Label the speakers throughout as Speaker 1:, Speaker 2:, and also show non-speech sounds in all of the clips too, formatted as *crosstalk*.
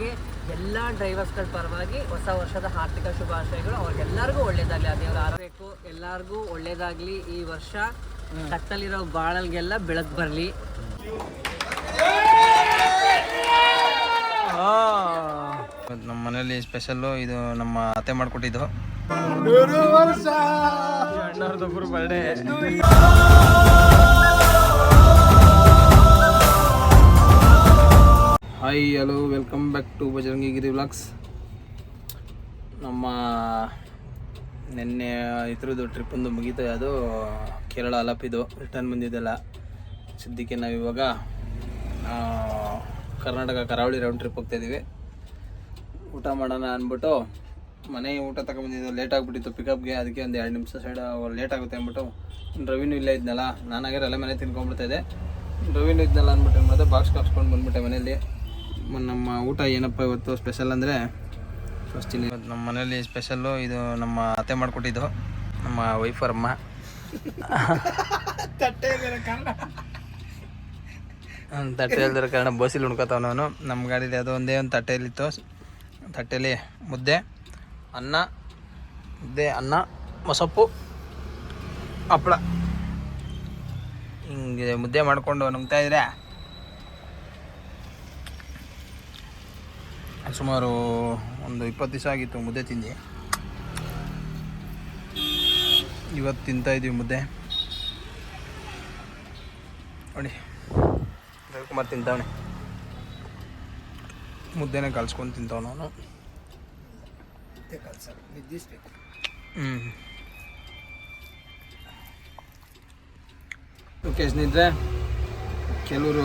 Speaker 1: ಅವ್ರಿಗೆ ಎಲ್ಲ ಡ್ರೈವರ್ಸ್ಗಳ ಪರವಾಗಿ ಹೊಸ ವರ್ಷದ ಹಾರ್ದಿಕ ಶುಭಾಶಯಗಳು. ಅವ್ರಿಗೆಲ್ಲರಿಗೂ ಒಳ್ಳೇದಾಗಲಿ. ಆ ದೇವರ ಆರಬೇಕು ಎಲ್ಲರಿಗೂ ಒಳ್ಳೇದಾಗಲಿ ಈ ವರ್ಷ. ಕತ್ತಲಿರೋ ಬಾಳಲ್ಗೆಲ್ಲ ಬೆಳಕು ಬರಲಿ.
Speaker 2: ನಮ್ಮ ಮನೇಲಿ ಸ್ಪೆಷಲ್ಲು ಇದು ನಮ್ಮ ಅತ್ತೆ ಮಾಡಿಕೊಟ್ಟಿದ್ದು. Birthday hi hello welcome back to Bajrangi Giri vlogs ನಮ್ಮ ನಿನ್ನೆ ಇದ್ರದ್ದು ಟ್ರಿಪ್ಪೊಂದು ಮುಗೀತು. ಅದು ಕೇರಳ ಅಲಪಿದು ರಿಟರ್ನ್ ಬಂದಿದ್ದೆಲ್ಲ. ಸದ್ಯಕ್ಕೆ ನಾವು ಇವಾಗ ಕರ್ನಾಟಕ ಕರಾವಳಿ ರೌಂಡ್ ಟ್ರಿಪ್ ಹೋಗ್ತಾಯಿದ್ದೀವಿ ಊಟ ಮಾಡೋಣ ಅಂದ್ಬಿಟ್ಟು ಮನೆ ಊಟ ತಗೊಂಬಂದಿದ್ದು ಲೇಟ್ ಆಗಿಬಿಟ್ಟಿತ್ತು ಪಿಕಪ್ಗೆ ಅದಕ್ಕೆ ಒಂದು ಎರಡು ನಿಮಿಷ ಸೈಡ್ ಲೇಟ್ ಆಗುತ್ತೆ ಅಂದ್ಬಿಟ್ಟು ರವಿನೂ ಇಲ್ಲೇ ಇದ್ನಲ್ಲ. ನಾನಾಗೆ ಅಲ್ಲೇ ಮನೆ ತಿನ್ಕೊಂಡ್ಬಿಡ್ತಾ ಇದ್ದೆ. ರವಿನೂ ಇದ್ನಲ್ಲ ಅಂದ್ಬಿಟ್ಟು ಮತ್ತೆ ಬಾಕ್ಸ್ ಕಾಕ್ಸ್ಕೊಂಡು ಬಂದ್ಬಿಟ್ಟೆ ಮನೇಲಿ ಮ- ನಮ್ಮ ಊಟ ಏನಪ್ಪ ಇವತ್ತು ಸ್ಪೆಷಲ್ ಅಂದರೆ? ಫಸ್ಟ್ ಇವತ್ತು ನಮ್ಮ ಮನೇಲಿ ಸ್ಪೆಷಲ್ಲು ಇದು ನಮ್ಮ ಅತ್ತೆ ಮಾಡಿಕೊಟ್ಟಿದ್ದು. ನಮ್ಮ ವೈಫರ್ ಅಮ್ಮ *laughs* ತಟ್ಟೆ ಇಲ್ದಿರೋ ಕಾರಣ. ಬಸ್ಸಲ್ಲಿ ಉಣ್ಕೋತಾವ ನಾನು. ನಮ್ಮ ಗಾಡೀಲಿ ಅದು ಒಂದೇ ಒಂದು ತಟ್ಟೆಯಲ್ಲಿತ್ತು. ತಟ್ಟೆಯಲ್ಲಿ ಮುದ್ದೆ ಅನ್ನ ಮುದ್ದೆ ಅನ್ನ ಮೊಸಪ್ಪು ಹಪ್ಪಳ. ಹಿಂಗೆ ಮುದ್ದೆ ಮಾಡಿಕೊಂಡು ನುಂಗ್ತಾ ಸುಮಾರು ಒಂದು ಇಪ್ಪತ್ತು ದಿವಸ ಆಗಿತ್ತು ಮುದ್ದೆ ತಿಂದು. ಇವತ್ತು ತಿಂತಾ ಇದೀವಿ ಮುದ್ದೆ. ನೋಡಿ ರವಿಕುಮಾರ್ ತಿಂತಾವಣೆ ಮುದ್ದೆನೇ ಕಲ್ಸ್ಕೊಂಡು ತಿಂತಾವ ನಾನು. ಹ್ಞೂ ಸ್ನೇಹಿತರೆ ಕೆಲವರು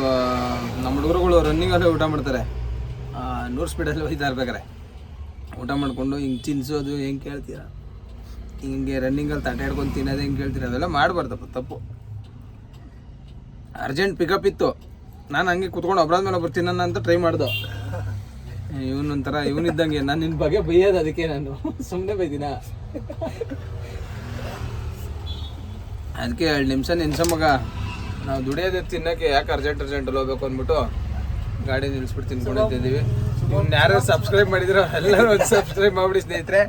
Speaker 2: ನಮ್ಮ ಹುಡುಗರುಗಳು ರನ್ನಿಂಗಲ್ಲೇ ಊಟ ಮಾಡ್ತಾರೆ. ನೂರು ಸ್ಪೀಡಲ್ಲಿ ಹೋಗ್ತಾ ಇರ್ಬೇಕಾರೆ ಊಟ ಮಾಡಿಕೊಂಡು ಹಿಂಗೆ ತಿನ್ಸೋದು ಹೆಂಗೆ ಕೇಳ್ತೀರ? ಹಿಂಗೆ ರನ್ನಿಂಗಲ್ಲಿ ತಟ್ಟೆ ಹಿಡ್ಕೊಂಡು ತಿನ್ನೋದು ಹೆಂಗೆ ಕೇಳ್ತೀರ? ಅದೆಲ್ಲ ಮಾಡಬಾರ್ದಪ್ಪ, ತಪ್ಪು. ಅರ್ಜೆಂಟ್ ಪಿಕಪ್ ಇತ್ತು. ನಾನು ಹಂಗೆ ಕುತ್ಕೊಂಡು ಒಬ್ಬರಾದ ಮೇಲೆ ಬರ್ತೀನಿ ತಿನ್ನೋಣ ಅಂತ ಟ್ರೈ ಮಾಡ್ದು. ಇವನೊಂಥರ, ಇವನಿದ್ದಂಗೆ. ನಾನು ನಿನ್ನ ಬಗ್ಗೆ ಬೈಯೋದು ಅದಕ್ಕೆ ನಾನು. ಸುಮ್ಮನೆ ಬೈದಿನ? ಅದಕ್ಕೆ ಎರಡು ನಿಮಿಷ ನಿನ್ಸ ಮಗ. ನಾವು ದುಡಿಯೋದೇ ತಿನ್ನೋಕ್ಕೆ ಯಾಕೆ ಅರ್ಜೆಂಟ್ ಅರ್ಜೆಂಟಲ್ಲಿ ಹೋಗ್ಬೇಕು ಅಂದ್ಬಿಟ್ಟು ಗಾಡಿ ನಿಲ್ಲಿಸ್ಬಿಟ್ಟು ತಿನ್ಕೊಂಡಿದ್ದೀವಿ. ಯಾರು ಸಬ್ಸ್ಕ್ರೈಬ್ ಮಾಡಿದ್ರು ಎಲ್ಲರೂ ಒಂದು ಸಬ್ಸ್ಕ್ರೈಬ್ ಮಾಡ್ಬಿಡಿ ಸ್ನೇಹಿತರೆ.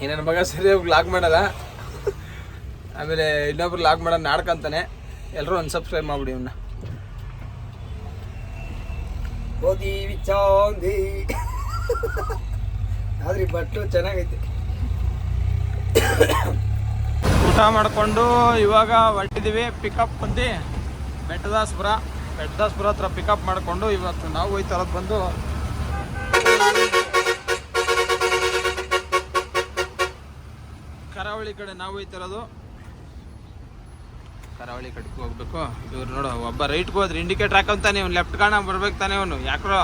Speaker 2: ಈ ನನ್ನ ಮಗ ಸರಿಯಾಗಿ ಲಾಗ್ ಮಾಡಲ್ಲ. ಆಮೇಲೆ ಇನ್ನೊಬ್ರು ಲಾಗ್ ಮಾಡೋದು ನಾಡ್ಕಂತಾನೆ ಎಲ್ಲರೂ ಒಂದು ಸಬ್ಸ್ಕ್ರೈಬ್ ಮಾಡ್ಬಿಡಿ ಇವನ್ನ
Speaker 3: ಹೋಗಿ ವಿಚಾಂದಿ. ಆದ್ರೆ ಬಟ್ಟು ಚೆನ್ನಾಗೈತೆ.
Speaker 2: ಊಟ ಮಾಡಿಕೊಂಡು ಇವಾಗ ಹೊರಟಿದ್ದೀವಿ ಪಿಕಪ್ ಬಂದು ಬೆಟ್ಟದಾಸ್ಪುರ. ಬೆಟ್ಟದಾಸ್ಪುರ ಹತ್ರ ಪಿಕಪ್ ಮಾಡಿಕೊಂಡು ಇವತ್ತು ನಾವು ಹೋಯ್ತಾರ ಬಂದು ಕರಾವಳಿ ಕಡೆ ನಾವು ಹೋಯ್ತಿರೋದು ಕರಾವಳಿ ಕಡೆಗೆ ಹೋಗ್ಬೇಕು. ಇವ್ರು ನೋಡು ಒಬ್ಬ ರೈಟ್ಗೆ ಹೋದ್ರೆ ಇಂಡಿಕೇಟರ್ ಹಾಕೊಂತಾನೆ ಇವ್ನು ಲೆಫ್ಟ್ ಕಾಣ ಬರ್ಬೇಕು ತಾನೆ ಅವನು ಯಾಕ್ರೋ?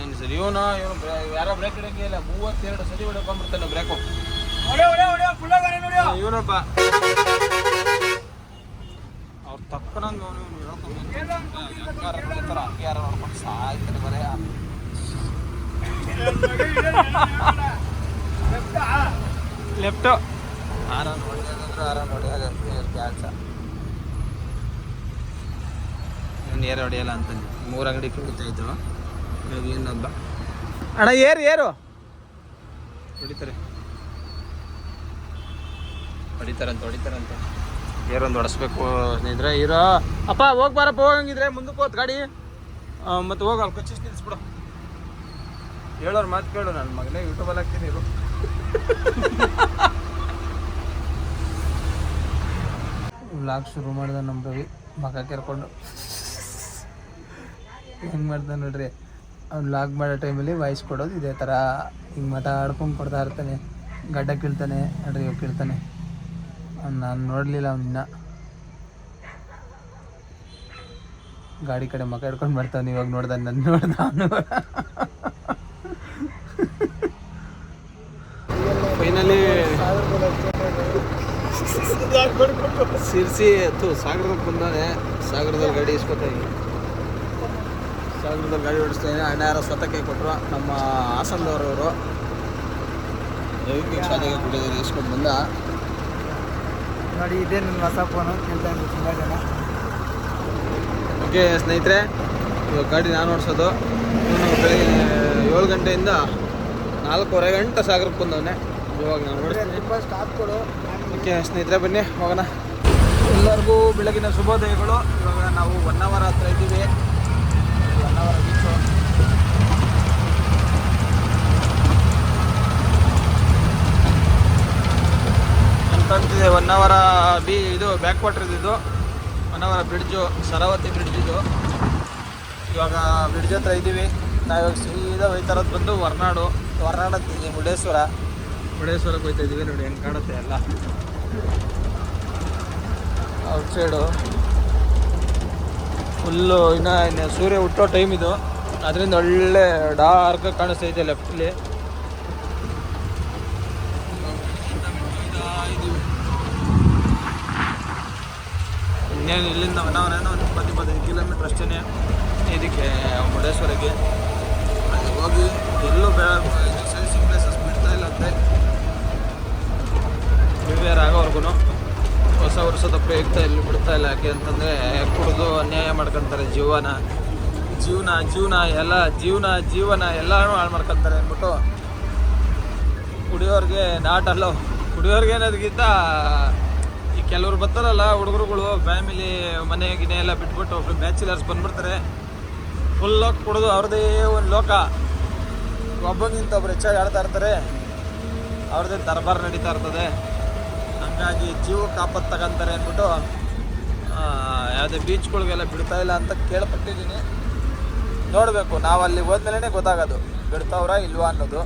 Speaker 2: ಏನು ಸರಿ ಇವನು ಇವನು ಯಾರೋ ಬ್ರೇಕ್ ಹಿಡಂಗೆ ಇಲ್ಲ. ಮೂವತ್ತೆರಡು ಸರಿ ಹೊಡ್ಕೊಂಡ್ಬಿಡ್ತಾನೆ ಬ್ರೇಕು. ಇವನೊಬ್ಬ. ಅವ್ರು ತಕ್ಕನಂಗೆ ಅವನು ಯಾರು ನೋಡ್ಕೊಂಡು ಸಾಯ್ತಾರೆ ಬರೇ ಲೆಫ್ಟು ಆರ ನೋಡಿದ್ರೆ ಆರ ನೋಡಿ ಕೆಲಸ ನೇರ ಹೊಡೆಯಲ್ಲ ಅಂತಂದು ಮೂರು ಅಂಗಡಿ ಕುಡಿತಾ ಇವಾಗ ಏನೊಬ್ಬ ಅಣ್ಣ ಏರು ಏರು. ಹೊಡಿತಾರೆ. ಹೊಡಿತಾರಂತ ಹೊಡಿತಾರಂತ. ಏರೊಂದು ಹೊಡಿಸ್ಬೇಕು ಸ್ನೇಹಿತರೆ. ಇರೋ. ಅಪ್ಪ ಹೋಗಿ ಬಾರಪ್ಪ ಹೋಗಂಗಿದ್ರೆ ಮುಂದಕ್ಕೆ ಹೋತ್ ಗಾಡಿ. ಮತ್ತು ಹೋಗಿ ಅಲ್ಲಿ ಕಚ್ಚಿಸ್ ನಿಲ್ಲಿಸ್ಬಿಡು ಹೇಳೋರು ಮಾತು ಕೇಳು ನನ್ನ ಮಗನೇ ಯೂಟ್ಯೂಬಲ್ಲಿ ಹಾಕ್ತೀನಿ ಇರು. *laughs* ವ್ಲಾಗ್ ಶುರು ಮಾಡಿದ ನಮ್ಮ ರವಿ. ಮಗ ಕೆರ್ಕೊಂಡು. ಹೆಂಗೆ ಮಾಡ್ತಾನೆ ನೋಡ್ರಿ? ಅವ್ನು ಲಾಗ್ ಮಾಡೋ ಟೈಮಲ್ಲಿ ವಾಯ್ಸ್ ಕೊಡೋದು ಇದೇ ಥರ ಹಿಂಗೆ ಮಾತಾಡ್ಕೊಂಡು ಕೊಡ್ತಾ ಇರ್ತಾನೆ. ಗಡ್ಡ ಕೀಳ್ತಾನೆ ಅಡ್ರಿ ಕೀಳ್ತಾನೆ. ನಾನು ನೋಡಲಿಲ್ಲ ಅವನ್ನ ಗಾಡಿ ಕಡೆ ಮಕ ಹಿಡ್ಕೊಂಡು ಬರ್ತಾನೆ ಇವಾಗ ನೋಡ್ದ ನನ್ನ ನೋಡ್ದ ಅವನು. ಫೈನಲಿ ಸಿರ್ಸಿ ಅಥವಾ ಸಾಗರದಲ್ಲಿ ಬಂದಾನೆ. ಸಾಗರದಲ್ಲಿ ಗಾಡಿ ಇಸ್ಕೊತಾ ಸಾಗರದಲ್ಲಿ ಗಾಡಿ ಓಡಿಸ್ತಾನೆ ಅಣ್ಣ ಯಾರೋ ಸ್ವತಃ ಕೈ ಕೊಟ್ಟರು ನಮ್ಮ ಹಾಸನದವ್ರವರು ರವಿ ಶಾಲೆಗೆ ಕೊಟ್ಟಿದ್ದಾರೆ ಇಸ್ಕೊಂಡು ಬಂದ.
Speaker 3: ನೋಡಿ ಇದೇ ನನ್ನ ಹೊಸ ಫೋನು ಕೇಳ್ತಾ ತುಂಬ ಜನ.
Speaker 2: ಓಕೆ ಸ್ನೇಹಿತರೆ ಇವಾಗ ಗಾಡಿ ನಾನು ಓಡಿಸೋದು. ಇವನು ಬೆಳಗ್ಗೆ ಏಳು ಗಂಟೆಯಿಂದ ನಾಲ್ಕೂವರೆ ಗಂಟೆ ಸಾಗರಕ್ಕೆ ಬಂದವನೇ. ಇವಾಗ ನಾನು
Speaker 3: ಓಡಿಸ್ತೀನಿ. ಸ್ಟಾಪ್ ಕೊಡು
Speaker 2: ಓಕೆ ಸ್ನೇಹಿತರೆ, ಬನ್ನಿ ಹೋಗೋಣ. ಎಲ್ಲರಿಗೂ ಬೆಳಗಿನ ಶುಭೋದಯಗಳು. ಇವಾಗ ನಾವು ಒನ್ ಅವರ್ ಹತ್ರ ಇದ್ದೀವಿ. ಒನ್ ಅವರ್ ಬೀಚು ಕಾಣ್ತಿದೆ ಒನ್ ಅವರ ಬಿ ಇದು ಬ್ಯಾಕ್ ವಾಟರ್ ಇದ್ದಿದ್ದು. One hour bridge Sharavathi bridge ಇದು. ಇವಾಗ ಬ್ರಿಡ್ಜ್ ಹತ್ರ ಇದ್ದೀವಿ. ನಾವಿವಾಗ ಸೀದಾ ಹೋಯ್ತಾ ಇರೋದು ಬಂದು ಹೊರನಾಡು. ಹೊರನಾಡು ಮುಡೇಶ್ವರ ಮುರುಡೇಶ್ವರ. ಮುರುಡೇಶ್ವರಕ್ಕೆ ಹೋಗ್ತಾ ಇದ್ದೀವಿ ನೋಡಿ, ಹೆಂಗೆ ಕಾಣುತ್ತೆ ಎಲ್ಲ. ಔಟ್ ಸೈಡು ಫುಲ್ಲು ಇನ್ನು ಸೂರ್ಯ ಹುಟ್ಟೋ ಟೈಮ್ ಇದು. ಅದರಿಂದ ಒಳ್ಳೆ ಡಾರ್ಕ್ ಕಾಣಿಸ್ತಾ ಇದೆ ಲೆಫ್ಟಲ್ಲಿ ಇನ್ನೇನು ಇಲ್ಲಿಂದ ಹೊನ್ನಾವರೇನೋ ಒಂದು ಇಪ್ಪತ್ತು, ಇಪ್ಪತ್ತೈದು ಕಿಲೋಮೀಟ್ರ್ ಅಷ್ಟೇ ಇದಕ್ಕೆ ಮುರುಡೇಶ್ವರಕ್ಕೆ ಹೋಗಿ ಎಲ್ಲೂ ಬೇ ಸೆಲ್ಸಿಂಗ್ ಪ್ಲೇಸಸ್ ಬಿಡ್ತಾ ಇಲ್ಲ ಅಂತೆ ಪ್ರಿಪೇರ್ ಆಗೋವರೆಗೂ ಹೊಸ ಉಪಯುಕ್ತ ಇಲ್ಲಿ ಬಿಡ್ತಾ ಇಲ್ಲ ಯಾಕೆ ಅಂತಂದರೆ ಕುಡಿದು ಅನ್ಯಾಯ ಮಾಡ್ಕೊತಾರೆ ಜೀವನ. ಜೀವನ ಜೀವನ, ಎಲ್ಲ ಜೀವನ ಜೀವನ ಎಲ್ಲನೂ ಹಾಳು ಮಾಡ್ಕೊತಾರೆ ಅಂದ್ಬಿಟ್ಟು ಕುಡಿಯೋರಿಗೆ ನಾಟ್ ಅಲ್ಲೋ ಕುಡಿಯೋರಿಗೆ ಅನ್ನೋದಕ್ಕಿಂತ ಈ ಕೆಲವ್ರು ಬರ್ತಾರಲ್ಲ ಹುಡುಗರುಗಳು ಫ್ಯಾಮಿಲಿ ಮನೆ ಗಿನೆ ಎಲ್ಲ ಬಿಟ್ಬಿಟ್ಟು ಒಬ್ರು ಬ್ಯಾಚುಲರ್ಸ್ ಬಂದ್ಬಿಡ್ತಾರೆ. ಫುಲ್ ಕುಡಿದು ಅವ್ರದ್ದೇ ಒಂದು ಲೋಕ. ಒಬ್ಬನಿಂತ ಒಬ್ರು ಹೆಚ್ಚಾಗಿ ಆಡ್ತಾ ಇರ್ತಾರೆ. ಅವ್ರದ್ದೇ ದರ್ಬಾರ್ ನಡೀತಾ ಇರ್ತದೆ. ಹಂಗಾಗಿ ಜೀವ ಆಪತ್ತು ತಗೊಂತಾರೆ ಅಂದ್ಬಿಟ್ಟು ಯಾವುದೇ ಬೀಚ್ಗಳಿಗೆಲ್ಲ ಬಿಡ್ತಾ ಇಲ್ಲ ಅಂತ ಕೇಳ್ಪಟ್ಟಿದ್ದೀನಿ. ನೋಡಬೇಕು, ನಾವು ಅಲ್ಲಿ ಹೋದ್ಮೇಲೆ ಗೊತ್ತಾಗೋದು, ಬಿಡ್ತಾವ್ರ ಇಲ್ವಾ ಅನ್ನೋದು.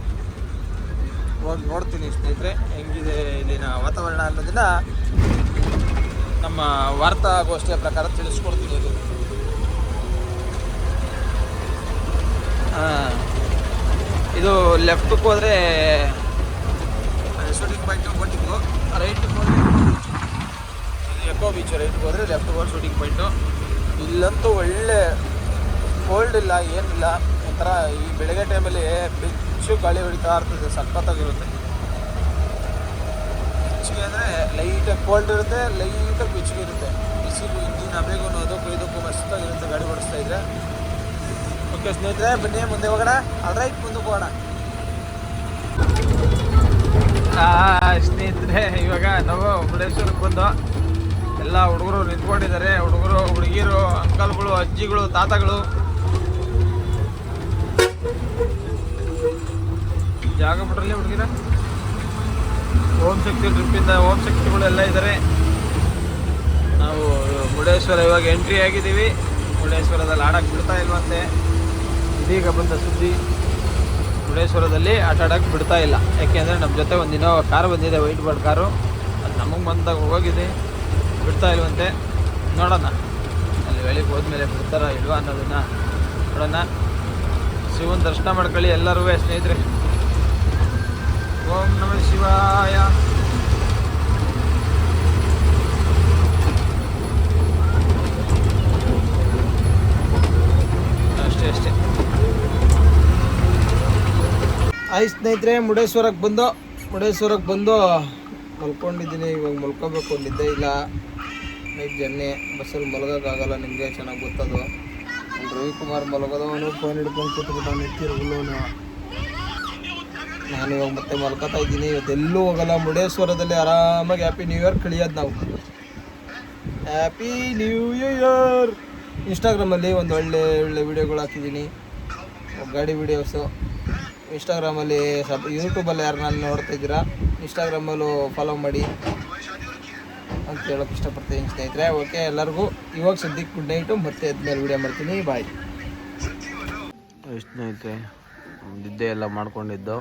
Speaker 2: ಹೋಗಿ ನೋಡ್ತೀನಿ ಸ್ನೇಹಿತರೆ, ಹೆಂಗಿದೆ ಇಲ್ಲಿನ ವಾತಾವರಣ ಅನ್ನೋದನ್ನ ನಮ್ಮ ವಾರ್ತಾಗೋಷ್ಠಿಯ ಪ್ರಕಾರ ತಿಳಿಸ್ಕೊಡ್ತೀನಿ ಇದು. ಇದು ಲೆಫ್ಟಕ್ಕೆ ಹೋದರೆ ಶೂಟಿಂಗ್ ಪಾಯಿಂಟ್ ಬೋಟಿಂಗು ಇದು ಎಕೋ ಬೀಚ್ ರೈಟ್ಗೆ ಹೋದರೆ ಲೆಫ್ಟ್ ಹೋದ್ರೆ ಶೂಟಿಂಗ್ ಪಾಯಿಂಟು ಇಲ್ಲಂತೂ ಒಳ್ಳೆ ಕೋಲ್ಡ್ ಇಲ್ಲ, ಏನಿಲ್ಲ. ಒಂಥರ ಈ ಬೆಳಗ್ಗೆ ಟೈಮಲ್ಲಿ ಬೆಚ್ಚು ಗಾಳಿ ಹೊಡಿತಾ ಇರ್ತದೆ, ಸಖತ್ತಾಗಿರುತ್ತೆ. ಬೆಚ್ಚಗೆ ಅಂದರೆ ಲೈಟಾಗಿ ಕೋಲ್ಡ್ ಇರುತ್ತೆ ಲೈಟಾಗಿ ಬೆಚ್ಚಗೆ ಇರುತ್ತೆ. ಬಿಸಿಲು ಇಂಜಿನ್ ಅಬೇಗೂ ಅದಕ್ಕೂ ಇದಕ್ಕೂ ಮಸ್ತಾಗಿರುತ್ತೆ ಗಾಡಿ ಓಡಿಸ್ತಾ ಇದ್ರೆ. ಓಕೆ ಸ್ನೇಹಿತರೆ, ಬನ್ನಿ, ಮುಂದೆ ಹೋಗೋಣ. ರೈಟ್ ಮುಂದಕ್ಕೆ ಹೋಗೋಣ. ಸ್ನೇಹಿತರೆ, ಇವಾಗ ನಾವು ಮುರುಡೇಶ್ವರಕ್ಕೆ ಬಂದು ಎಲ್ಲ ಹುಡುಗರು ನಿಂತ್ಕೊಂಡಿದ್ದಾರೆ. ಹುಡುಗರು, ಹುಡುಗಿರು, ಅಂಕಲ್ಗಳು, ಅಜ್ಜಿಗಳು, ತಾತಗಳು. ಜಾಗ ಬಿಟ್ರಲ್ಲಿ ಹುಡುಗಿರ ಓಂ ಶಕ್ತಿ ಟ್ರಿಪ್ಪಿಂದ ಓಂ ಶಕ್ತಿಗಳು ಎಲ್ಲ ಇದ್ದಾರೆ. ನಾವು ಮುರುಡೇಶ್ವರ ಇವಾಗ ಎಂಟ್ರಿ ಆಗಿದ್ದೀವಿ. ಮುರುಡೇಶ್ವರದಲ್ಲಿ ಆಡಕ್ಕೆ ಬಿಡ್ತಾ ಇಲ್ವಂತೆ. ಇದೀಗ ಬಂದ ಸುದ್ದಿ. ಮುರುಡೇಶ್ವರದಲ್ಲಿ ಆಟ ಆಡೋಕ್ಕೆ ಬಿಡ್ತಾ ಇಲ್ಲ. ಯಾಕೆಂದರೆ ನಮ್ಮ ಜೊತೆ ಒಂದು ದಿನ ಕಾರ್ ಬಂದಿದೆ, ವೈಟ್ ಬೋರ್ಡ್ ಕಾರು. ಅದು ನಮಗೆ ಬಂದಾಗ ಹೋಗಿದೆ ಬಿಡ್ತಾ ಇಲ್ವಂತೆ. ನೋಡೋಣ. ಅಲ್ಲಿ ಬೆಳಿಗ್ಗೆ ಹೋದ್ಮೇಲೆ ಬಿಡ್ತಾರ ಇಲ್ವಾ ಅನ್ನೋದನ್ನ ನೋಡೋಣ. ಶಿವನ ದರ್ಶನ ಮಾಡ್ಕೊಳ್ಳಿ ಎಲ್ಲರೂ ಸ್ನೇಹಿತರೆ. ಓಂ ನಮ ಶಿವಾಯ ಅಷ್ಟೇ ಅಷ್ಟೇ ಆಯ್ತು ಸ್ನೇಹಿತರೆ ಮುಡೇಶ್ವರಕ್ಕೆ ಬಂದು, ಮುರುಡೇಶ್ವರಕ್ಕೆ ಬಂದು ಮಲ್ಕೊಂಡಿದ್ದೀನಿ. ಇವಾಗ ಮಲ್ಕೋಬೇಕು ನಿದ್ದೆ ಇಲ್ಲ. ನೈಟ್ ಜರ್ನಿ, ಬಸ್ಸಲ್ಲಿ ಮಲಗೋಕ್ಕಾಗಲ್ಲ ನಿಮಗೆ, ಚೆನ್ನಾಗಿ ಗೊತ್ತದು. ರವಿ ರವಿಕುಮಾರ್ ಮಲಗೋದವನು ಫೋನ್ ಹಿಡ್ಕೊಂಡು ಕೂತ್ಬಿಟ್ಟು ನಿಂತಿರೋನು ನಾನು ಇವಾಗ ಮತ್ತೆ ಮಲ್ಕೋತಾ ಇದ್ದೀನಿ. ಇವತ್ತೆಲ್ಲೂ ಹೋಗಲ್ಲ. ಮುಡೇಶ್ವರದಲ್ಲಿ ಆರಾಮಾಗಿ ಹ್ಯಾಪಿ ನ್ಯೂ ಇಯರ್ ಕಳಿಯೋದು ನಾವು. ಹ್ಯಾಪಿ ನ್ಯೂ ಇಯರ್ ಇನ್ಸ್ಟಾಗ್ರಾಮಲ್ಲಿ ಒಂದು ಒಳ್ಳೆ ಒಳ್ಳೆ ವೀಡಿಯೋಗಳು ಹಾಕಿದ್ದೀನಿ. ಗಾಡಿ ವೀಡಿಯೋಸು ಇನ್ಸ್ಟಾಗ್ರಾಮಲ್ಲಿ ಸಬ್ ಯೂಟ್ಯೂಬಲ್ಲಿ ಯಾರು ನಾನು ನೋಡ್ತಾ ಇದ್ದೀರಾ ಇನ್ಸ್ಟಾಗ್ರಾಮಲ್ಲೂ ಫಾಲೋ ಮಾಡಿ ಅಂತ ಹೇಳೋಕೆ ಇಷ್ಟಪಡ್ತೀನಿ ಸ್ನೇಹಿತರೆ. ಓಕೆ ಎಲ್ಲರಿಗೂ ಇವಾಗ ಸದ್ಯಕ್ಕೆ ಗುಡ್ ನೈಟು ಮತ್ತೆ ಅದ್ಮೇಲೆ ವೀಡಿಯೋ ಮಾಡ್ತೀನಿ. ಬಾಯ್ ಸ್ನೇಹಿತರೆ ನಿದ್ದೆ ಎಲ್ಲ ಮಾಡ್ಕೊಂಡಿದ್ದು.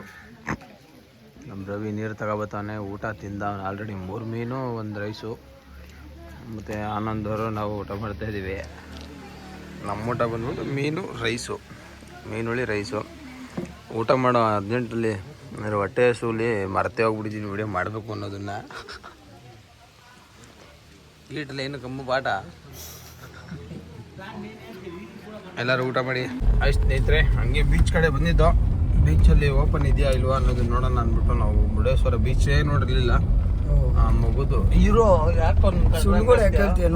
Speaker 2: ನಮ್ಮ ರವಿ ನೀರು ತಗೋಬತ್ತಾನೆ, ಊಟ ತಿಂದ ಆಲ್ರೆಡಿ ಮೂರು ಮೀನು, ಒಂದು ರೈಸು ಮತ್ತು ಆನಂದವರು ನಾವು ಊಟ ಮಾಡ್ತಾಯಿದ್ದೀವಿ ನಮ್ಮ ಊಟ ಬಂದ್ಬಿಟ್ಟು ಮೀನು ರೈಸು ಮೀನುಳ್ಳಿ ರೈಸು ಊಟ ಮಾಡೋ ಅರ್ಜೆಂಟಲ್ಲಿ ಅಂದರೆ ಹೊಟ್ಟೆ ಹಸುಲಿ ಮರತೆ ಹೋಗ್ಬಿಟ್ಟಿದ್ದೀನಿ ವಿಡಿಯೋ ಮಾಡಬೇಕು ಅನ್ನೋದನ್ನು. ಈಟಲ್ಲಿ ಏನು ಕಮ್ಮಿ ಪಾಠ. ಎಲ್ಲರೂ ಊಟ ಮಾಡಿ. ಆಯ್ತು ಸ್ನೇಹಿತರೆ ಹಂಗೆ ಬೀಚ್ ಕಡೆ ಬಂದಿದ್ದು. ಬೀಚಲ್ಲಿ ಓಪನ್ ಇದೆಯಾ ಇಲ್ವಾ ಅನ್ನೋದು ನೋಡೋಣ ಅಂದ್ಬಿಟ್ಟು ನಾವು ಮುರುಡೇಶ್ವರ ಬೀಚೇ ನೋಡಿರ್ಲಿಲ್ಲ. ಆ ಮಗುದು.
Speaker 3: ಇರೋ ಯಾಕೋ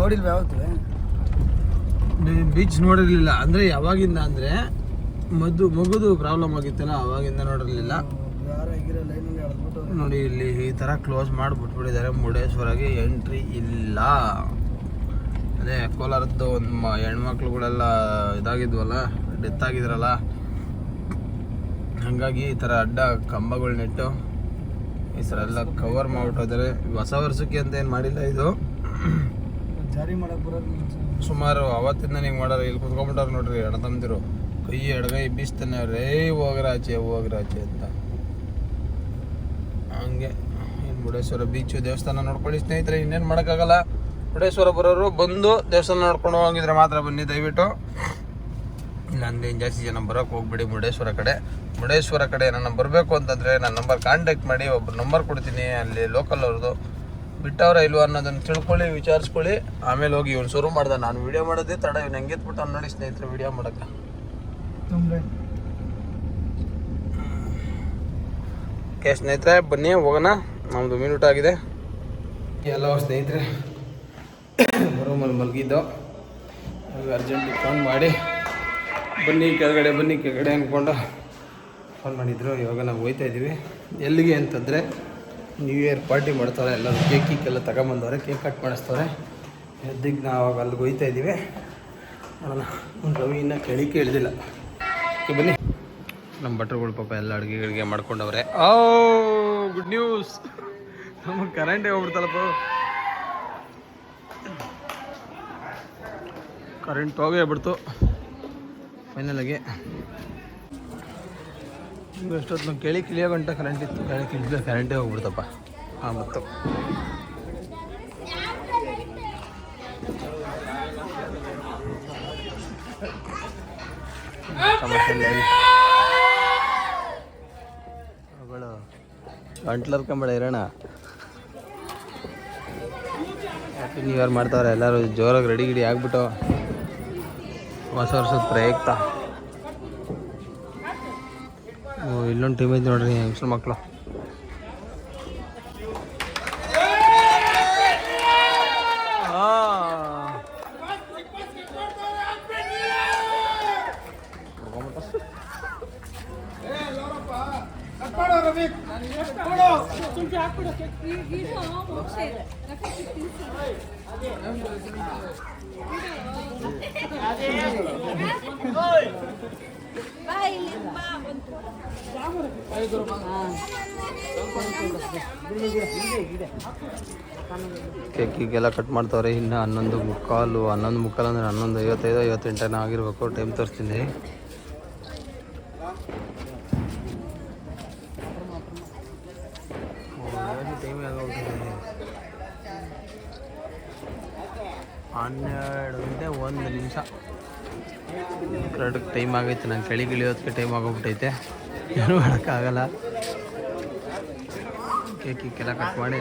Speaker 3: ನೋಡಿಲ್ವ ಯಾವತ್ತು?
Speaker 2: ಬೀಚ್ ನೋಡಿರ್ಲಿಲ್ಲ. ಅಂದ್ರೆ ಯಾವಾಗಿಂದ ಅಂದ್ರೆ ಮದ್ದು ಮಗುದು ಪ್ರಾಬ್ಲಮ್ ಆಗಿತ್ತಲ್ಲ ಅವಾಗಿಂದ ನೋಡಿರ್ಲಿಲ್ಲ. ನೋಡಿ ಇಲ್ಲಿ ಈ ಥರ ಕ್ಲೋಸ್ ಮಾಡಿಬಿಟ್ಬಿಟ್ಟಿದ್ದಾರೆ ಮುರುಡೇಶ್ವರಗೆ ಎಂಟ್ರಿ ಇಲ್ಲ. ಅದೇ ಕೋಲಾರದ್ದು ಒಂದು ಮ ಹೆಣ್ಮಕ್ಳುಗಳೆಲ್ಲ ಇದಾಗಿದ್ವಲ್ಲ ಡೆತ್ ಆಗಿದ್ರಲ್ಲ. ಹಾಗಾಗಿ ಈ ಥರ ಅಡ್ಡ ಕಂಬಗಳು ನೆಟ್ಟು ಈ ಥರ ಎಲ್ಲ ಕವರ್ ಮಾಡಿಬಿಟ್ಟಿದ್ದಾರೆ. ಹೊಸ ವರ್ಷಕ್ಕೆ ಅಂತ ಏನು ಮಾಡಿಲ್ಲ ಇದು.
Speaker 3: ಜಾರಿ ಮಾಡೋಕೆ ಬರೋದು
Speaker 2: ಸುಮಾರು ಅವತ್ತಿಂದ ನೀವು ಮಾಡೋರು ಇಲ್ಲಿ ಕುತ್ಕೊಂಡ್ಬಿಟ್ಟಾರ ನೋಡ್ರಿ ಎಡತಂದಿರು ಕೈ ಎಡಗೈ ಬೀಸ್ತಾನೆ ರೇ ಹೋಗ್ರಾಚೆ ಹೋಗ್ರಾಚೆ ಅಂತ. ಹಂಗೆ ಮುರುಡೇಶ್ವರ ಬೀಚು ದೇವಸ್ಥಾನ ನೋಡ್ಕೊಳ್ಳಿ ಸ್ನೇಹಿತರೆ, ಇನ್ನೇನು ಮಾಡೋಕ್ಕಾಗಲ್ಲ. ಮುರುಡೇಶ್ವರ ಬರೋರು ಬಂದು ದೇವಸ್ಥಾನ ನೋಡ್ಕೊಂಡು ಹೋಗಿದ್ರೆ ಮಾತ್ರ ಬನ್ನಿ ದಯವಿಟ್ಟು. ಏನು ಜಾಸ್ತಿ ಜನ ಬರೋಕೆ ಹೋಗ್ಬಿಡಿ ಮುರುಡೇಶ್ವರ ಕಡೆ. ಮುರುಡೇಶ್ವರ ಕಡೆ ನನ್ನ ಬರಬೇಕು ಅಂತಂದರೆ ನನ್ನ ನಂಬರ್ ಕಾಂಟ್ಯಾಕ್ಟ್ ಮಾಡಿ ಒಬ್ಬರು ನಂಬರ್ ಕೊಡ್ತೀನಿ, ಅಲ್ಲಿ ಲೋಕಲ್ ಅವ್ರದ್ದು ಬಿಟ್ಟವ್ರ ಇಲ್ವಾ ಅನ್ನೋದನ್ನು ತಿಳ್ಕೊಳ್ಳಿ, ವಿಚಾರಿಸ್ಕೊಳ್ಳಿ. ಆಮೇಲೆ ಹೋಗಿ ಇವ್ನು ಶುರು ಮಾಡ್ದೆ. ನಾನು ವಿಡಿಯೋ ಮಾಡೋದೇ ತಡ, ಇವ್ನು ಹೆಂಗೆತ್ಬಿಟ್ಟು ನೋಡಿ ಸ್ನೇಹಿತರೆ ವಿಡಿಯೋ ಮಾಡೋಕ್ಕೆ.
Speaker 3: ತುಂಬೆ
Speaker 2: ಓಕೆ ಸ್ನೇಹಿತರೆ ಬನ್ನಿ ಹೋಗೋಣ. ನಮ್ಮದು ಮಿನಿಟ್ ಆಗಿದೆ. ಎಲ್ಲ ಸ್ನೇಹಿತರೆ. ರೂಮಲ್ಲಿ ಮಲಗಿದ್ದು. ಅರ್ಜೆಂಟ್ ಫೋನ್ ಮಾಡಿ. ಬನ್ನಿ ಕೆಳಗಡೆ ಬನ್ನಿ ಕೆಳಗಡೆ ಅಂದ್ಕೊಂಡು ಫೋನ್ ಮಾಡಿದ್ರು. ಇವಾಗ ನಾವು ಹೋಯ್ತಾ ಇದ್ದೀವಿ. ಎಲ್ಲಿಗೆ ಅಂತಂದರೆ ನ್ಯೂ ಇಯರ್ ಪಾರ್ಟಿ ಮಾಡ್ತಾರೆ ಎಲ್ಲ ಕೇಕ್ ಗೀಕೆಲ್ಲ ತಗೊಂಬಂದವ್ರೆ. ಕೇಕ್ ಕಟ್ ಮಾಡಿಸ್ತವ್ರೆ. ಎದ್ದಿಗೆ ನಾವು ಅವಾಗ ಅಲ್ಲಿಗೆ ಹೋಯ್ತಾ ಇದ್ದೀವಿ. ನೋಡೋಣ. ರವಿ ಇನ್ನೂ ಕೇಳಿ ಕೇಳಿದಿಲ್ಲ ಬನ್ನಿ. ನಮ್ಮ ಭಟ್ರುಗಳು ಪಾಪ ಎಲ್ಲ ಅಡುಗೆ ಅಡುಗೆ ಮಾಡ್ಕೊಂಡವ್ರೆ. ಓ ಗುಡ್ ನ್ಯೂಸ್ ನಮಗೆ ಕರೆಂಟೇ ಹೋಗ್ಬಿಡ್ತಲ್ಲಪ್ಪ ಕರೆಂಟ್ ಹೋಗೇ ಬಿಡ್ತು. ಫೈನಲಾಗಿ ಎಷ್ಟೊತ್ತು ನಾವು ಕೇಳಿ ಕಿಳಿಯೋ ಗಂಟೆ ಕರೆಂಟ್ ಇತ್ತು. ಕೇಳಿ ಕಿಳಿದ ಕರೆಂಟೇ ಹೋಗ್ಬಿಡ್ತಪ್ಪ. ಹಾಂ, ಮತ್ತು. ಗಂಟ್ಲರ್ ಕಂಬಳ ಇರೋಣ. ಹ್ಯಾಪಿ ನ್ಯೂ ಇಯರ್ ಮಾಡ್ತಾವ್ರೆ? ಎಲ್ಲರೂ ಜೋರಾಗಿ ರೆಡಿ ಗಿಡಿ ಆಗ್ಬಿಟ್ಟು ಹೊಸ ವರ್ಷದ ಪ್ರಯುಕ್ತ. ಇಲ್ಲೊಂದು ಟೀಮ್ ಐತೆ ನೋಡ್ರಿ, ಹೆಂಗಸ್ರ ಮಕ್ಕಳು ಕೇಕಿಗೆಲ್ಲ ಕಟ್ ಮಾಡ್ತಾವ್ರೆ. ಇನ್ನು ಹನ್ನೊಂದು ಮುಕ್ಕಾಲು ಹನ್ನೊಂದು ಮುಕ್ಕಾಲು ಅಂದರೆ ಹನ್ನೊಂದು ಐವತ್ತೈದು ಐವತ್ತೆಂಟನೇ ಆಗಿರ್ಬೇಕು. ಟೈಮ್ ತೋರಿಸ್ತೀನಿ ಟೈಮ್ ಹನ್ನೆರಡು ಗಂಟೆ ಒಂದು ನಿಮಿಷ. ಕರೆಕ್ಟ್ ಟೈಮ್ ಆಗೈತೆ ನಾನು ಕೆಳಗೆ ಇಳಿಯೋದಕ್ಕೆ ಟೈಮ್ ಆಗೋಗ್ಬಿಟ್ಟೈತೆ. ಏನು ಮಾಡೋಕ್ಕಾಗಲ್ಲ. ಕೇಕ್ ಕೆಲ ಕಟ್ ಮಾಡಿ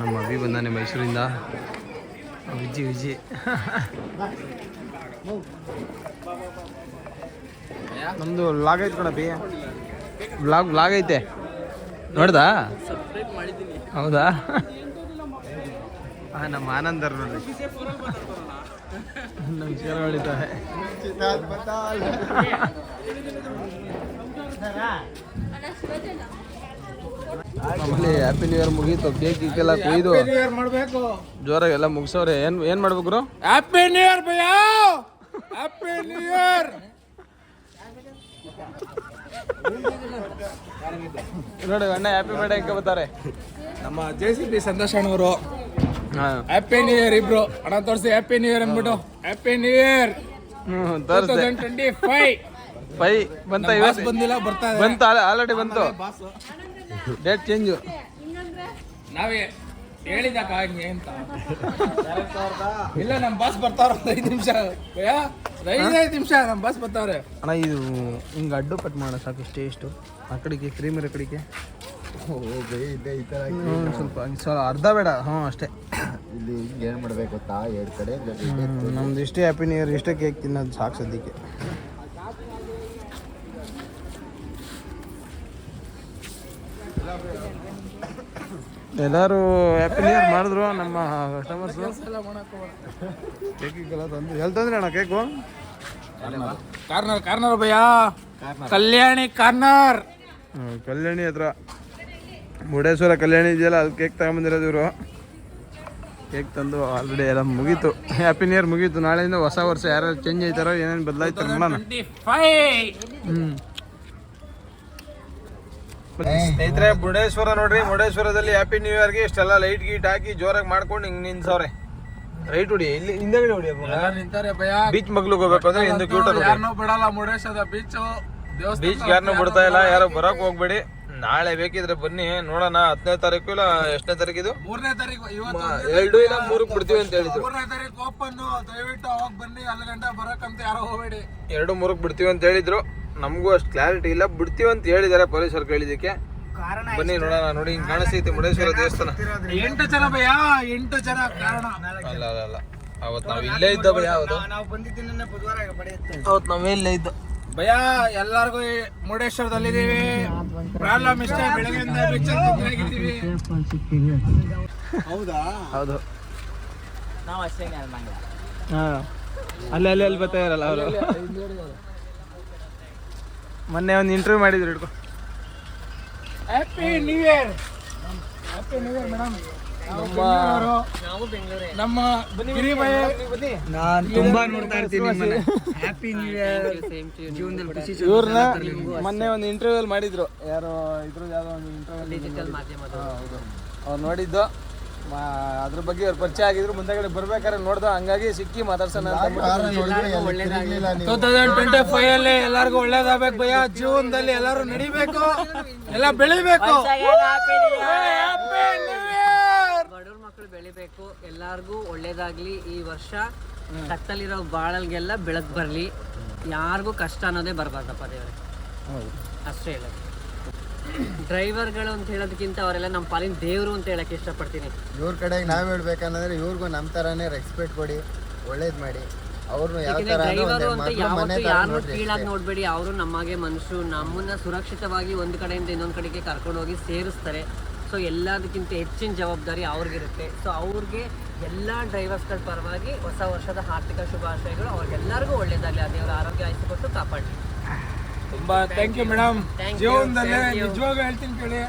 Speaker 2: ನಮ್ಮ ಅಭಿ ಬಂದಾನೆ ಮೈಸೂರಿಂದ. ವಿಜಿ ವಿಜಿ. ನಮ್ಮದು ವ್ಲಾಗ್ ಐತೆ ಕಣಪ್ಪಿ. ವ್ಲಾಗ್ ವ್ಲಾಗ್ ಐತೆ. ನೋಡ್ದಾ? ಹೌದಾ? ಹಾಂ ನಮ್ಮ ಆನಂದರ್ ನೋಡ್ರಿ ನಮಸ್ಕಾರ ಹೊಡಿತಾರೆ ಆಮೇಲೆ ಹ್ಯಾಪಿ ನ್ಯೂ ಇಯರ್ ಮುಗೀತು. ಕೇಕ್ ಗೀಕೆಲ್ಲ ಕೊಯ್ದು.
Speaker 3: ಮಾಡಬೇಕು.
Speaker 2: ಜೋರಾಗಿ ಎಲ್ಲ ಮುಗಿಸೋರೆ ಏನ್ ಏನ್ ಮಾಡ್ಬೇಕು
Speaker 3: ಹ್ಯಾಪಿ ನ್ಯೂ ಇಯರ್ ಭಯ್ಯ! ಹ್ಯಾಪಿ ನ್ಯೂ ಇಯರ್
Speaker 2: ನೋಡಿ ಅಣ್ಣ ಹ್ಯಾಪಿ ಬರ್ಡೇ ಅಂತ ಬರ್ತಾರೆ
Speaker 3: ನಮ್ಮ ಜೆ ಸಿ ಪಿ ಸಂತೋಷ್ ಅಣ್ಣವರು ಹ್ಯಾಪಿ ನ್ಯೂ ಇಯರ್ ಇಬ್ರು. ಅಣ್ಣ ತೋರಿಸಿ ಹ್ಯಾಪಿ ನ್ಯೂ ಇಯರ್ ಅಂದ್ಬಿಟ್ಟು. ಹ್ಯಾಪಿ ನ್ಯೂ ಇಯರ್
Speaker 2: ತೋರಿಸ್ದೆ
Speaker 3: ಟ್ವೆಂಟಿ ಫೈವ್
Speaker 2: ಫೈ ಬಂತ ಇವತ್ತು?
Speaker 3: ಬಂದಿಲ್ಲ ಬರ್ತಾ ಇದೆ.
Speaker 2: ಬಂತು ಆಲ್ರೆಡಿ ಬಂತು. ಡೇಟ್ ಚೇಂಜ್
Speaker 3: ನಾವೇ ಹೇಳಿದಕ್ಕ ಹಂಗೆ ಅಂತ ಇಲ್ಲ ನಮ್ಮ ಬಸ್ ಬರ್ತಾವ್ರ ಒಂದು ಐದು ನಿಮಿಷ. ಐದು ಐದು ನಿಮಿಷ ನಮ್ಮ ಬಸ್ ಬರ್ತಾವ್ರೆ.
Speaker 2: ಅಣ್ಣ ಇದು ಹಿಂಗೆ ಅಡ್ಡು ಕಟ್ ಮಾಡೋ ಸಾಕು ಇಷ್ಟೇ ಇಷ್ಟು ಆ ಕಡೆಗೆ ಕ್ರೀಮ್ ಇರೋ ಕಡೆಗೆ. ಸ್ವಲ್ಪ ಸ್ವಲ್ಪ ಅರ್ಧ ಬೇಡ. ಹ್ಞೂ ಅಷ್ಟೇ.
Speaker 4: ಇಲ್ಲಿ ಏನು ಮಾಡ್ಬೇಕು ಗೊತ್ತಾ? ಎರಡು ಕಡೆ
Speaker 2: ನಮ್ದು ಇಷ್ಟೇ ಹ್ಯಾಪಿ ನ್ಯೂ ಇಯರ್ ಇಷ್ಟೇ ಕೇಕ್ ತಿನ್ನೋದು ಸಾಕು ಸದ್ಯಕ್ಕೆ. ಎಲ್ಲರೂ ಹ್ಯಾಪಿ ನ್ಯೂ ಇಯರ್ ಮಾಡಿದ್ರು ನಮ್ಮ ಕಸ್ಟಮರ್ಸ್ ಕೇಕಿಗೆಲ್ಲ ತಂದು ಎಲ್ಲಿ ತಂದ್ರೆ ಅಣ್ಣ ಕೇಕು?
Speaker 3: ಕಾರ್ನರ್ ಕಾರ್ನರ್ ಭಯ್ಯ. ಕಲ್ಯಾಣಿ ಕಾರ್ನರ್
Speaker 2: ಕಲ್ಯಾಣಿ ಹತ್ರ. ಮುರುಡೇಶ್ವರ ಕಲ್ಯಾಣಿ ಇದೆಯಲ್ಲ ಅಲ್ಲಿ ಕೇಕ್ ತಗೊಂಬಂದಿರೋದು ಇವರು. ಕೇಕ್ ತಂದು ಆಲ್ರೆಡಿ ಎಲ್ಲ ಮುಗೀತು. ಹ್ಯಾಪಿ ನಿಯರ್ ಮುಗೀತು. ನಾಳೆಯಿಂದ ಹೊಸ ವರ್ಷ ಯಾರು ಚೇಂಜ್ ಆಯ್ತಾರೋ ಏನೇನು ಬದಲಾಯ್ತಾರ ನೋಡೋಣ. ಹ್ಮ್. ಸ್ನೇಹಿತರೆ ಮುರುಡೇಶ್ವರ ನೋಡ್ರಿ ಮುರುಡೇಶ್ವರದಲ್ಲಿ ಹ್ಯಾಪಿ ನ್ಯೂ ಇಯರ್ಗೆ ಇಷ್ಟೆಲ್ಲ ಲೈಟ್ ಗೀಟ್ ಹಾಕಿ ಜೋರಾಗಿ ಮಾಡ್ಕೊಂಡು ಹಿಂಗ್ ನಿನ್ಸವ್ರೆ ರೈಟ್ ಹೊಡಿ ಇಲ್ಲಿ ಹಿಂದಗಡೆ ಹೊಡಿ
Speaker 3: ನಿಂತಾರೆ ಭಯ.
Speaker 2: ಬೀಚ್ ಮಗ್ಲು ಹೋಗ್ಬೇಕು ಅಂದ್ರೆ ಹಿಂದೆ ಕ್ಯೂಟರ್
Speaker 3: ಯಾರನ್ನೂ ಬಿಡಲ್ಲ ಮುರುಡೇಶ್ವರದ ಬೀಚ್ ದೇವಸ್ಥಾನ
Speaker 2: ಬೀಚ್ ಯಾರನ್ನೂ ಬಿಡ್ತಾ ಇಲ್ಲ ಯಾರು ಬರಕ್ ಹೋಗ್ಬೇಡಿ. ನಾಳೆ ಬೇಕಿದ್ರೆ ಬನ್ನಿ ನೋಡೋಣ ಹತ್ತನೇ ತಾರೀಕು ಇಲ್ಲ ಎಷ್ಟನೇ ತಾರೀಕು ಇದು?
Speaker 3: ಮೂರನೇ ತಾರೀಕು ಇವತ್ತು
Speaker 2: ಎರಡು ಇಲ್ಲ ಮೂರಕ್ಕೆ ಬಿಡ್ತೀವಿ ಅಂತ ಹೇಳಿದ್ರು.
Speaker 3: ಮೂರನೇ ತಾರೀಕು ಓಪನ್ ದಯವಿಟ್ಟು ಹೋಗಿ ಬನ್ನಿ ಅಲ್ಲಿ ಗಂಟೆ ಬರಕಂತ ಯಾರೋ ಹೋಗ್ಬೇಡಿ.
Speaker 2: ಎರಡು ಮೂರಕ್ಕೆ ಬಿಡ್ತೀವಿ ಅಂತ ಹೇಳಿದ್ರು. ನಮಗೂ ಅಷ್ಟು ಕ್ಲಾರಿಟಿ ಇಲ್ಲ ಬಿಡ್ತೀವಿ ಅಂತ ಹೇಳಿದ್ದಾರೆ ಪೊಲೀಸರು ಕೇಳಿದಕ್ಕೆ ಬನ್ನಿ ನೋಡೋಣ ನೋಡಿ ಹಿಂಗೆ ಕಾಣಿಸ್ತೈತಿ ಮುರುಡೇಶ್ವರ ದೇವಸ್ಥಾನ
Speaker 3: ಎಂಟು ಜನ ಭಯ ಎಂಟು ಜನ ಕಾರಣ
Speaker 2: ಅಲ್ಲ ಅಲ್ಲ ಅಲ್ಲ ಅವತ್ತು ನಾವು ಇಲ್ಲೇ ಇದ್ದ ಭಯ ಹೌದು ಅವತ್ತು ನಾವೇ ಇಲ್ಲೇ ಇದ್ದ
Speaker 3: ಭಯ ಎಲ್ಲಾರ್ಗು ಮುರುಡೇಶ್ವರದಲ್ಲಿದ್ದೀವಿ ಪ್ರಾಬ್ಲಮ್ ಇಷ್ಟ ಬೆಳಗ್ಗೆಯಿಂದ ಹೌದಾ
Speaker 2: ಹೌದು
Speaker 1: ನಾವು ಅಷ್ಟೇ
Speaker 2: ಹಾ ಅಲ್ಲಿ ಅಲ್ಲಿ ಅಲ್ಲಿ ಬರ್ತಾ ಇರಲ್ಲ ಅವರು ಮೊನ್ನೆ ಒಂದು ಇಂಟರ್ವ್ಯೂ ಮಾಡಿದ್ರು ಹಿಡ್ಕೊ.
Speaker 3: Happy new year happy new year madam ನಮ್ಮ
Speaker 2: ನಾನು ತುಂಬಾ ನೋಡ್ತಾ ಇರ್ತೀನಿ happy new year
Speaker 1: same to
Speaker 2: ಇವ್ರನ್ನ ಮೊನ್ನೆ ಒಂದು ಇಂಟರ್ವ್ಯೂ ಅಲ್ಲಿ ಮಾಡಿದ್ರು. ಯಾರೋ ಇದ್ರ ಯಾವ್ದೋ ಒಂದು ಇಂಟರ್ವ್ಯೂ
Speaker 1: ಡಿಜಿಟಲ್ ಮಾಧ್ಯಮದ
Speaker 2: ಅವ್ರು ನೋಡಿದ್ದು ಮಾ- ಅದ್ರ ಬಗ್ಗೆ ಅವ್ರು ಪರಿಚಯ ಆಗಿದ್ರು. ಮುಂದಗಡೆ ಬರ್ಬೇಕಾದ್ರೆ ನೋಡ್ದ ಹಂಗಾಗಿ ಸಿಕ್ಕಿ ಮಾತಾಡ್ಸೋಣ
Speaker 3: ಟೂ ತೌಸಂಡ್ ಟ್ವೆಂಟಿ ಫೈವ್ ಅಲ್ಲಿ ಎಲ್ಲರಿಗೂ ಒಳ್ಳೇದಾಗಬೇಕು ಭಯ ಜೀವನದಲ್ಲಿ ಎಲ್ಲರೂ ನಡಿಬೇಕು. ಎಲ್ಲ ಬೆಳಿಬೇಕು.
Speaker 1: ಬಡವ್ರ ಮಕ್ಕಳು ಬೆಳಿಬೇಕು. ಎಲ್ಲಾರ್ಗೂ ಒಳ್ಳೇದಾಗ್ಲಿ. ಈ ವರ್ಷ ಕತ್ತಲಿರೋ ಬಾಳಲ್ಗೆಲ್ಲ ಬೆಳಕ್ ಬರ್ಲಿ. ಯಾರಿಗೂ ಕಷ್ಟ ಅನ್ನೋದೇ ಬರಬಾರ್ದಪ್ಪ ದೇವ್ರೆ. ಅಷ್ಟೇ ಹೇಳೋದು. ಡ್ರೈವರ್ಗಳು ಅಂತ ಹೇಳೋದಕ್ಕಿಂತ ಅವರೆಲ್ಲ ನಮ್ಮ ಪಾಲಿನ ದೇವರು ಅಂತ ಹೇಳಕ್ಕೆ ಇಷ್ಟಪಡ್ತೀನಿ.
Speaker 4: ಇವ್ರ ಕಡೆ ನಾವು ಹೇಳ್ಬೇಕಂದ್ರೆ ಇವ್ರಿಗೂ ನಮ್ಮ ತರಾನೇ ರೆಸ್ಪೆಕ್ಟ್ ಕೊಡಿ ಒಳ್ಳೇದ್ ಮಾಡಿ. ಅವ್ರನ್ನ ಯಾವ
Speaker 1: ಡ್ರೈವರು ಅಂತ ಯಾವತ್ತೂ ಯಾರನ್ನೂ ಕೀಳಾಗಿ ನೋಡ್ಬೇಡಿ ಅವರು ನಮಗೆ ಮನುಷ್ಯರು ನಮ್ಮನ್ನ ಸುರಕ್ಷಿತವಾಗಿ ಒಂದು ಕಡೆಯಿಂದ ಇನ್ನೊಂದು ಕಡೆಗೆ ಕರ್ಕೊಂಡು ಹೋಗಿ ಸೇರಿಸ್ತಾರೆ. ಸೊ ಎಲ್ಲದಕ್ಕಿಂತ ಹೆಚ್ಚಿನ ಜವಾಬ್ದಾರಿ ಅವ್ರಿಗಿರುತ್ತೆ. ಸೊ ಅವ್ರಿಗೆ ಎಲ್ಲ ಡ್ರೈವರ್ಸ್ಗಳ ಪರವಾಗಿ ಹೊಸ ವರ್ಷದ ಆರ್ಥಿಕ ಶುಭಾಶಯಗಳು. ಅವ್ರಿಗೆಲ್ಲರಿಗೂ ಒಳ್ಳೇದಾಗಲಿ. ಆ ದೇವರ ಆರೋಗ್ಯ ಆಯ್ತು ಕೊಟ್ಟು ಕಾಪಾಡಿ
Speaker 3: ತುಂಬಾ ಥ್ಯಾಂಕ್ ಯು ಮೇಡಮ್ ಜೀವನದಲ್ಲೇ ನಿಜವಾಗ ಹೇಳ್ತೀನಿ ಕೇಳಿ.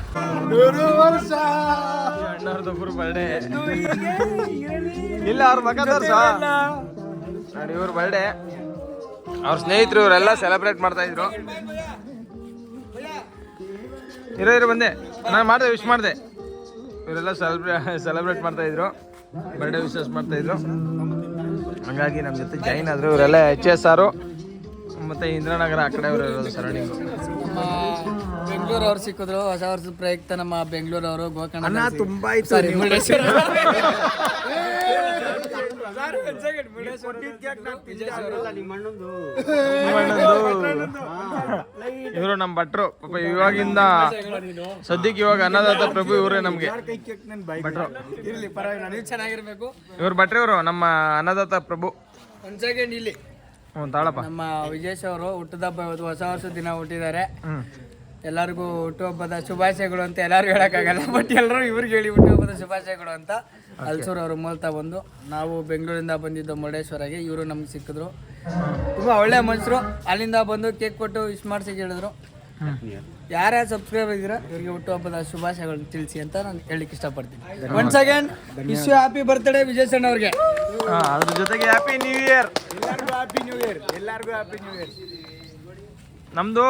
Speaker 3: ನೂರು ವರ್ಷ.
Speaker 2: ಬರ್ಡೇ ಇಲ್ಲ ಅವ್ರ ಮಗ ತೋರ್ಸ ನೋಡಿ ಇವ್ರ ಬರ್ಡೇ ಅವ್ರ ಸ್ನೇಹಿತರು ಇವರೆಲ್ಲ ಸೆಲೆಬ್ರೇಟ್ ಮಾಡ್ತಾ ಇದ್ರು. ಇರೋ ಇರೋ ಬಂದೆ. ನಾನು ಮಾಡಿದೆ ವಿಶ್ ಮಾಡಿದೆ. ಇವರೆಲ್ಲ ಸೆಲೆಬ್ರೇ ಸೆಲೆಬ್ರೇಟ್ ಮಾಡ್ತಾ ಇದ್ರು. ಬರ್ಡೇ ವಿಶಸ್ ಮಾಡ್ತಾ ಇದ್ರು. ಹಂಗಾಗಿ ನಮ್ಮ ಜೊತೆ ಜಾಯಿನ್ ಆದ್ರು. ಇವರೆಲ್ಲ ಎಚ್ ಎಸ್ ಆರು ಮತ್ತೆ ಇಂದ್ರನಗರ ಆ ಕಡೆ ಅವರು ಇರೋದು ಸರಣಿ
Speaker 3: ಬೆಂಗಳೂರು ಅವ್ರು ಸಿಕ್ಕಿದ್ರು ಹೊಸ ವರ್ಷದ ಪ್ರಯುಕ್ತ ನಮ್ಮ ಬೆಂಗಳೂರು ಅವರು ಗೋಕರ್ಣ
Speaker 2: ಅಣ್ಣ ತುಂಬಾ
Speaker 3: ಸಾರಿ ಮುರುಡೇಶ್ವರ.
Speaker 2: ಇವರು ನಮ್ಮ ಭಟ್ರು. ಪಾಪ ಇವಾಗಿಂದ ಸದ್ಯಕ್ಕೆ ಇವಾಗ ಅನ್ನದಾತ ಪ್ರಭು ಇವರೇ ನಮ್ಗೆ. ಭಟ್ರು.
Speaker 3: ಇರ್ಲಿ ಪರವಾಗಿಲ್ಲ ನೀವು ಚೆನ್ನಾಗಿರ್ಬೇಕು.
Speaker 2: ಇವ್ರು ಭಟ್ರು ಇವರು ನಮ್ಮ ಅನ್ನದಾತ ಪ್ರಭು.
Speaker 3: ಒಂದ್ ಸೆಕೆಂಡ್ ಇಲ್ಲಿ ನಮ್ಮ ವಿಜೇಶ್ ಅವರು ಹುಟ್ಟದಬ್ಬ ಇವತ್ತು ಹೊಸ ವರ್ಷದ ದಿನ ಹುಟ್ಟಿದ್ದಾರೆ. ಎಲ್ಲರಿಗೂ ಹುಟ್ಟುಹಬ್ಬದ ಶುಭಾಶಯಗಳು ಅಂತ ಎಲ್ಲರೂ ಹೇಳಕ್ಕಾಗಲ್ಲ ಬಟ್ ಎಲ್ಲರೂ ಇವ್ರಿಗೆ ಹೇಳಿ ಹುಟ್ಟುಹಬ್ಬದ ಶುಭಾಶಯಗಳು ಅಂತ ಅಲ್ಸೂರ್ ಅವರು ಮೂಲತಃ ಬಂದು ನಾವು ಬೆಂಗಳೂರಿಂದ ಬಂದಿದ್ದು ಮುರುಡೇಶ್ವರಗೆ ಇವರು ನಮ್ಗೆ ಸಿಕ್ಕಿದ್ರು. ತುಂಬಾ ಒಳ್ಳೆ ಮನುಷ್ಯರು ಅಲ್ಲಿಂದ ಬಂದು ಕೇಕ್ ಕೊಟ್ಟು ವಿಶ್ ಮಾಡಿಸಿ ಹೇಳಿದ್ರು ಯಾರ್ಯಾರು ಸಬ್ಸ್ಕ್ರೈಬ್ ಇದ್ದೀರಾ? ಇವರಿಗೆ ಹುಟ್ಟುಹಬ್ಬದ ಶುಭಾಶಯಗಳನ್ನು ತಿಳಿಸಿ ಅಂತ ನಾನು ಹೇಳಲಿಕ್ಕೆ ಇಷ್ಟಪಡ್ತೀನಿ. One second wish happy birthday Vijay ಸಣ್ಣ ಅವ್ರಿಗೆ.
Speaker 2: ಅದ್ರ ಜೊತೆಗೆ ಹ್ಯಾಪಿ ನ್ಯೂ ಇಯರ್
Speaker 3: ಎಲ್ಲರಿಗೂ ಹ್ಯಾಪಿ ನ್ಯೂ ಇಯರ್ ಎಲ್ಲರಿಗೂ ಹ್ಯಾಪಿ ನ್ಯೂ ಇಯರ್
Speaker 2: ನಮ್ದು